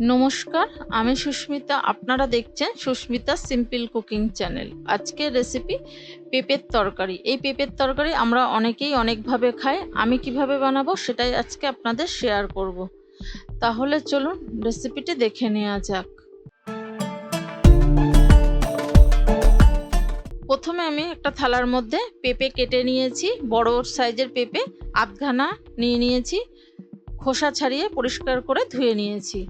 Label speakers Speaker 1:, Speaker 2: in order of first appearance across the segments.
Speaker 1: নমস্কার, আমি সুস্মিতা। আপনারা দেখছেন সুস্মিতা সিম্পল কুকিং চ্যানেল আজকের রেসিপি পেঁপের তরকারি। এই পেঁপের তরকারি আমরা অনেকেই অনেকভাবে খাই। আমি কীভাবে বানাবো সেটাই আজকে আপনাদের শেয়ার করব। তাহলে চলুন রেসিপিটি দেখে নেওয়া যাক। প্রথমে আমি একটা থালার মধ্যে পেঁপে কেটে নিয়েছি। বড় সাইজের পেঁপে আধঘানা নিয়ে নিয়েছি। খোসা ছাড়িয়ে পরিষ্কার করে ধুয়ে নিয়েছি।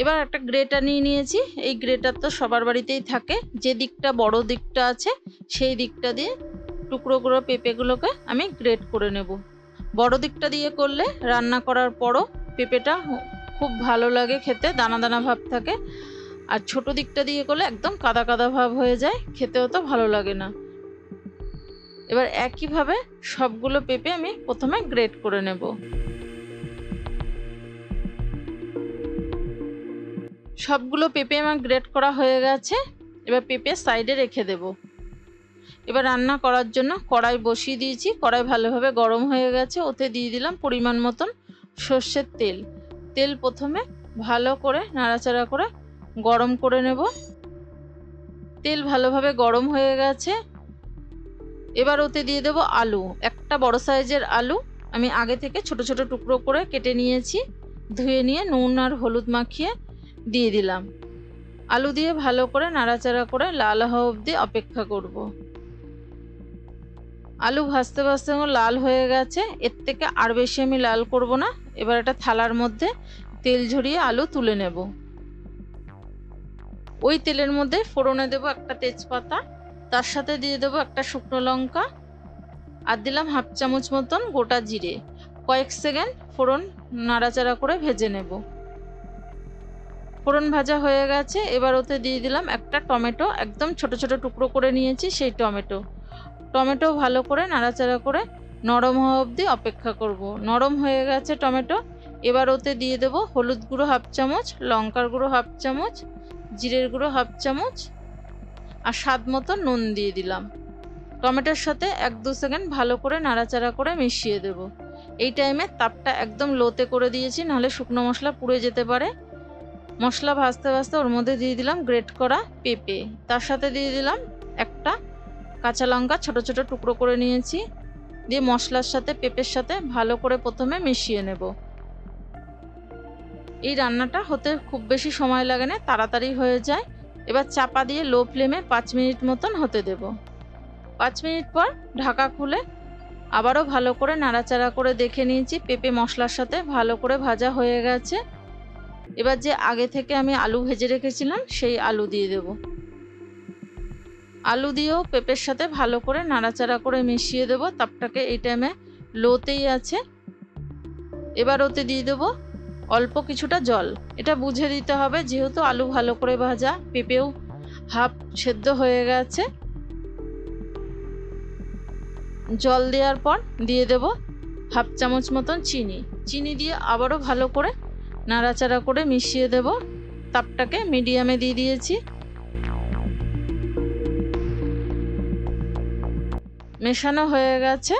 Speaker 1: এবার একটা গ্রেটার নিয়ে নিয়েছি। এই গ্রেটার তো সবার বাড়িতেই থাকে। যে দিকটা বড় দিকটা আছে, সেই দিকটা দিয়ে টুকরো করে পেঁপেগুলোকে আমি গ্রেট করে নেব। বড় দিকটা দিয়ে করলে রান্না করার পরও পেঁপেটা খুব ভালো লাগে খেতে, দানা দানা ভাব থাকে। আর ছোট দিকটা দিয়ে করলে একদম কাদা কাদা ভাব হয়ে যায়, খেতেও তো ভালো লাগে না। এবার একইভাবে সবগুলো পেঁপে আমি প্রথমে গ্রেট করে নেব। সবগুলো পেঁপে আমার গ্রেট করা হয়ে গেছে। এবার পেঁপে সাইডে রেখে দেব। এবার রান্না করার জন্য কড়াই বসিয়ে দিয়েছি। কড়াই ভালোভাবে গরম হয়ে গেছে। ওতে দিয়ে দিলাম পরিমাণ মতন সর্ষের তেল। তেল প্রথমে ভালো করে, নাড়াচাড়া করে গরম করে নেব। তেল ভালোভাবে গরম হয়ে গেছে। এবার ওতে দিয়ে দেব আলু। একটা বড় সাইজের আলু আমি আগে থেকে ছোট ছোট টুকরো করে কেটে নিয়েছি। ধুয়ে নিয়ে নুন আর হলুদ মাখিয়ে দিয়ে দিলাম। আলু দিয়ে ভালো করে নাড়াচাড়া করে লাল হওয়া অবধি অপেক্ষা করব। আলু ভাজতে ভাজতে লাল হয়ে গেছে, এর থেকে আর বেশি আমি লাল করব না। এবার একটা থালার মধ্যে তেল ঝরিয়ে আলু তুলে নেব। ওই তেলের মধ্যে ফোড়নে দেব একটা তেজপাতা, তার সাথে দিয়ে দেব একটা শুকনো লঙ্কা, আর দিলাম হাফ চামচ মতন গোটা জিরে। কয়েক সেকেন্ড ফোড়ন নাড়াচাড়া করে ভেজে নেব। ফোড়ন ভাজা হয়ে গেছে, এবার ওতে দিয়ে দিলাম একটা টমেটো, একদম ছোট ছোট টুকরো করে নিয়েছি সেই টমেটো। টমেটো ভালো করে নাড়াচাড়া করে নরম হওয়া অবধি অপেক্ষা করব। নরম হয়ে গেছে টমেটো, এবার ওতে দিয়ে দেব হলুদ গুঁড়ো হাফ চামচ, লঙ্কার গুঁড়ো হাফ চামচ, জিরের গুঁড়ো হাফ চামচ, আর স্বাদ মতো নুন দিয়ে দিলাম। টমেটোর সাথে এক দু সেকেন্ড ভালো করে নাড়াচাড়া করে মিশিয়ে দেব। এই টাইমে তাপটা একদম লোতে করে দিয়েছি, নাহলে শুকনো মশলা পুড়ে যেতে পারে। মশলা ভাজতে ভাজতে ওর মধ্যে দিয়ে দিলাম গ্রেট করা পেঁপে। তার সাথে দিয়ে দিলাম একটা কাঁচা লঙ্কা ছোট ছোট টুকরো করে নিয়েছি। দিয়ে মশলার সাথে পেঁপের সাথে ভালো করে প্রথমে মিশিয়ে নেব। এই রান্নাটা হতে খুব বেশি সময় লাগে না, তাড়াতাড়ি হয়ে যায়। এবার চাপা দিয়ে লো ফ্লেমে পাঁচ মিনিট মতন হতে দেব। পাঁচ মিনিট পর ঢাকা খুলে আবারও ভালো করে নাড়াচাড়া করে দেখে নিয়েছি, পেঁপে মশলার সাথে ভালো করে ভাজা হয়ে গেছে। এবার যে আগে থেকে আমি আলু ভেজে রেখেছিলাম, সেই আলু দিয়ে দেব। আলু দিয়েও পেঁপের সাথে ভালো করে নাড়াচাড়া করে মিশিয়ে দেব। তাপটাকে এই টাইমে লোতেই আছে। এবার ওতে দিয়ে দেব অল্প কিছুটা জল। এটা বুঝে দিতে হবে, যেহেতু আলু ভালো করে ভাজা, পেঁপেও হাফ সেদ্ধ হয়ে গেছে। জল দেওয়ার পর দিয়ে দেব হাফ চামচ মতন চিনি। চিনি দিয়ে আবারও ভালো করে নাড়াচাড়া করে মিশিয়ে দেব। তাপটাকে মিডিয়ামে দিয়ে দিয়েছি। মেশানো হয়ে গেছে।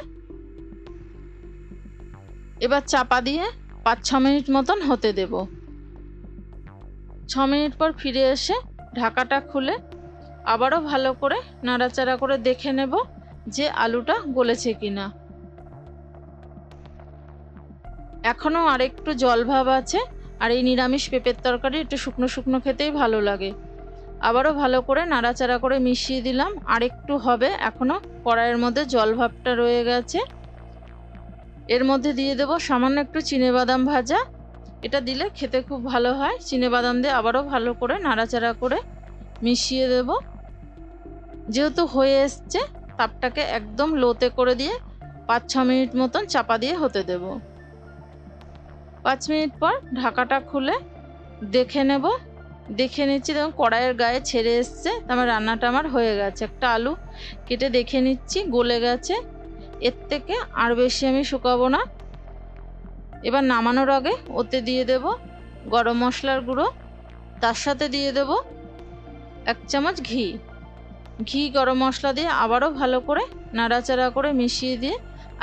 Speaker 1: এবার চাপা দিয়ে পাঁচ ছ মিনিট মতন হতে দেব। ছ মিনিট পর ফিরে এসে ঢাকাটা খুলে আবারও ভালো করে নাড়াচাড়া করে দেখে নেব যে আলুটা গলেছে কিনা। এখনও আরেকটু জল ভাব আছে। আর এই নিরামিষ পেঁপের তরকারি একটু শুকনো শুকনো খেতেই ভালো লাগে। আবারও ভালো করে নাড়াচাড়া করে মিশিয়ে দিলাম। আর একটু হবে এখনও কড়াইয়ের মধ্যে জল ভাবটা রয়ে গেছে। এর মধ্যে দিয়ে দেব সামান্য একটু বাদাম ভাজা। এটা দিলে খেতে খুব ভালো হয়। বাদাম দিয়ে আবারও ভালো করে নাড়াচাড়া করে মিশিয়ে দেব। যেহেতু হয়ে এসছে, তাপটাকে একদম লোতে করে দিয়ে পাঁচ ছ মিনিট মতন চাপা দিয়ে হতে দেবো। পাঁচ মিনিট পর ঢাকাটা খুলে দেখে নেব। দেখে নিচ্ছি, দেখুন, কড়াইয়ের গায়ে ছেড়ে এসছে। আমার রান্নাটা আমার হয়ে গেছে। একটা আলু কেটে দেখে নিচ্ছি, গলে গেছে। এর থেকে আর বেশি আমি শুকাবো না। এবার নামানোর আগে ওতে দিয়ে দেব গরম মশলার গুঁড়ো। তার সাথে দিয়ে দেব এক চামচ ঘি। ঘি, গরম মশলা দিয়ে আবারও ভালো করে নাড়াচাড়া করে মিশিয়ে দিয়ে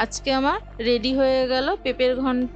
Speaker 1: আজকে আমার রেডি হয়ে গেল পেঁপের ঘন্ট।